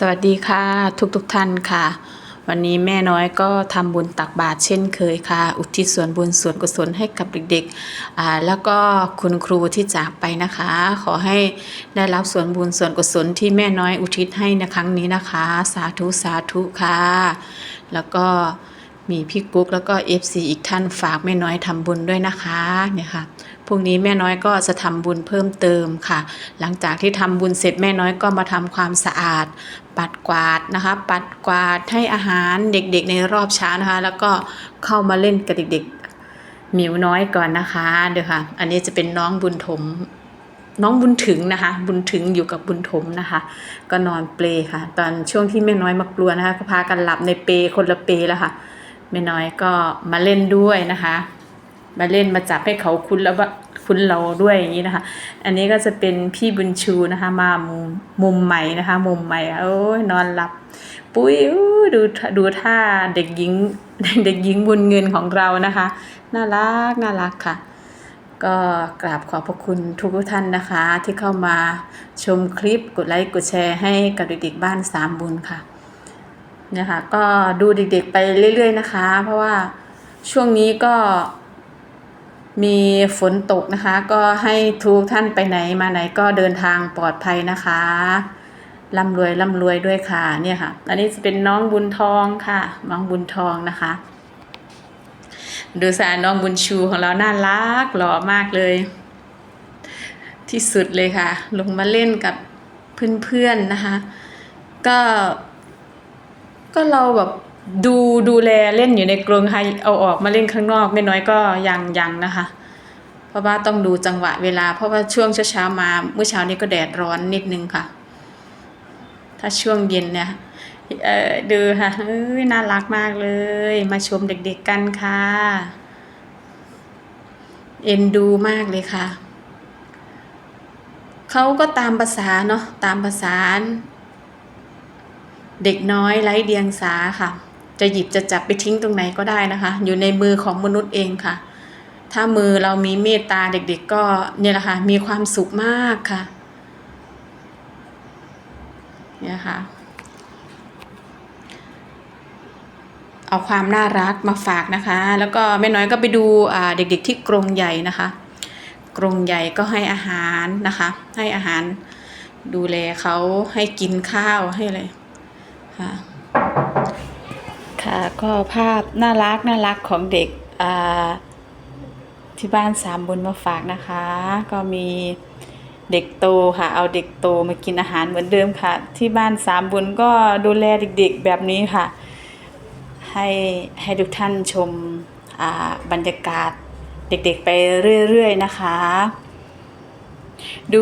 สวัสดีค่ะ ทุกทุกท่านค่ะ วันนี้แม่น้อยก็ทำบุญตักบาตรเช่นเคยค่ะ อุทิศส่วนบุญส่วนกุศลให้กับเด็กๆอ่าแล้วก็คุณครูที่จากไปนะคะ ขอให้ได้รับส่วนบุญส่วนกุศลที่แม่น้อยอุทิศให้ในครั้งนี้นะคะ สาธุสาธุค่ะ แล้วก็ มีพี่กุ๊กแล้วก็ FC อีกท่านฝากแม่น้อยทำบุญด้วยนะคะเนี่ยค่ะพรุ่งนี้แม่น้อยก็จะทำบุญเพิ่มเติมค่ะ หลังจากที่ทำบุญเสร็จแม่น้อยก็มาทำความสะอาด ปัดกวาดนะคะ ปัดกวาดให้อาหารเด็กๆในรอบเช้านะคะ แล้วก็เข้ามาเล่นกับเด็กๆหมิวน้อยก่อนนะคะเดี๋ยวค่ะ อันนี้จะเป็นน้องบุญถมน้องบุญถึงนะคะ บุญถึงอยู่กับบุญถมนะคะ ก็นอนเปลค่ะ ตอนช่วงที่แม่น้อยมากลัวนะคะก็พากันหลับในเปคนละเปแล้วค่ะ ม่น้อยก็มาเล่นด้วยนะคะ มาเล่นมาจับให้เขาคุ้นแล้วว่าคุ้นเราด้วยอย่างนี้นะคะ อันนี้ก็จะเป็นพี่บุญชูนะคะมามุมมุมใหม่นะคะ มุมใหม่โอ้ยนอนหลับ ปุ้ยดูดูท่าเด็กหญิงเด็กหญิงบุญเงินของเรานะคะ น่ารักน่ารักค่ะ ก็กราบขอบพระคุณทุกท่านนะคะ ที่เข้ามาชมคลิปกดไลค์กดแชร์ให้กับเด็กๆบ้านสามบุญค่ะ นี่ยค่ะก็ดูเด็กๆไปเรื่อย ๆ นะคะ เพราะว่าช่วงนี้ก็มีฝนตกนะคะ ก็ให้ทุกท่านไปไหนมาไหนก็เดินทางปลอดภัยนะคะร่ำรวยร่ำรวยด้วยค่ะเนี่ยค่ะ อันนี้จะเป็นน้องบุญทองค่ะ น้องบุญทองนะคะ ดูสาน้องบุญชูของเราน่ารักหล่อมากเลย ที่สุดเลยค่ะ ลงมาเล่นกับเพื่อนๆนะคะ ก็ ก็เราแบบดูดูแลเล่นอยู่ในกรงค่ะเอาออกมาเล่นข้างนอกไม่น้อยก็ยังยังนะคะ เพราะว่าต้องดูจังหวะเวลา เพราะว่าช่วงเช้าๆมาเมื่อเช้านี้ก็แดดร้อนนิดนึงค่ะ ถ้าช่วงเย็นเนี่ยเออดูค่ะเอ้ยน่ารักมากเลย มาชมเด็กๆกันค่ะ เอ็นดูมากเลยค่ะเขาก็ตามภาษาเนาะตามภาษา เด็กน้อยไร้เดียงสาค่ะ จะหยิบจะจับไปทิ้งตรงไหนก็ได้นะคะ อยู่ในมือของมนุษย์เองค่ะ ถ้ามือเรามีเมตตาเด็กๆก็เนี่ยแหละค่ะมีความสุขมากค่ะเนี่ยค่ะเอาความน่ารักมาฝากนะคะ แล้วก็แม่น้อยก็ไปดูเด็กๆที่กรงใหญ่นะคะ กรงใหญ่ก็ให้อาหารนะคะ ให้อาหารดูแลเขาให้กินข้าวให้อะไร ค่ะค่ะก็ภาพน่ารักน่ารักของเด็กที่บ้านสามบุญมาฝากนะคะ ก็มีเด็กโตค่ะ เอาเด็กโตมากินอาหารเหมือนเดิมค่ะ ที่บ้านสามบุญก็ดูแลเด็กๆแบบนี้ค่ะ ให้ให้ทุกท่านชมบรรยากาศเด็กๆไปเรื่อยๆนะคะ ดู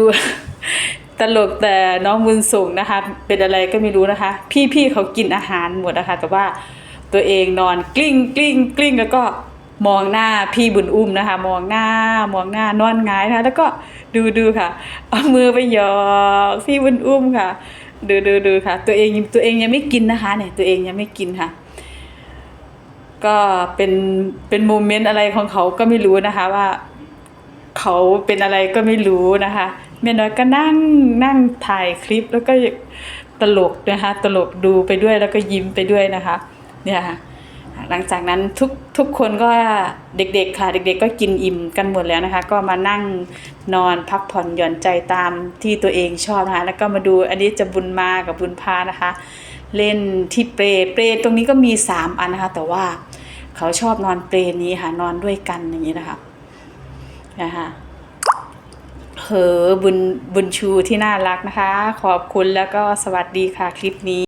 ตลกแต่น้องบุญส่งนะคะ เป็นอะไรก็ไม่รู้นะคะ พี่ๆเขากินอาหารหมดนะคะ แต่ว่าตัวเองนอนกลิ้งกลิ้งกลิ้งแล้วก็มองหน้าพี่บุญอุ้มนะคะ มองหน้ามองหน้านอนงายนะคะ แล้วก็ดูดูค่ะ เอามือไปหยอกพี่บุญอุ้มค่ะ ดูดูดูค่ะ ตัวเองตัวเองยังไม่กินนะคะ เนี่ยตัวเองยังไม่กินค่ะ ก็เป็นเป็นโมเมนต์อะไรของเขาก็ไม่รู้นะคะว่า เขาเป็นอะไรก็ไม่รู้นะคะ แม่น้อยก็นั่งนั่งถ่ายคลิปแล้วก็ตลกนะคะตลกดูไปด้วยแล้วก็ยิ้มไปด้วยนะคะเนี่ยค่ะหลังจากนั้นทุกทุกคนก็เด็กๆค่ะ เด็กๆก็กินอิ่มกันหมดแล้วนะคะ ก็มานั่งนอนพักผ่อนหย่อนใจตามที่ตัวเองชอบนะคะ แล้วก็มาดูอันนี้จะบุญมากับบุญพานะคะ เล่นที่เปรเปรตรงนี้ก็มีสามอันนะคะ แต่ว่าเขาชอบนอนเปรนี้ค่ะนอนด้วยกันอย่างนี้นะคะนะคะ เฮอบุญบุญชูที่น่ารักนะคะ ขอบคุณแล้วก็สวัสดีค่ะคลิปนี้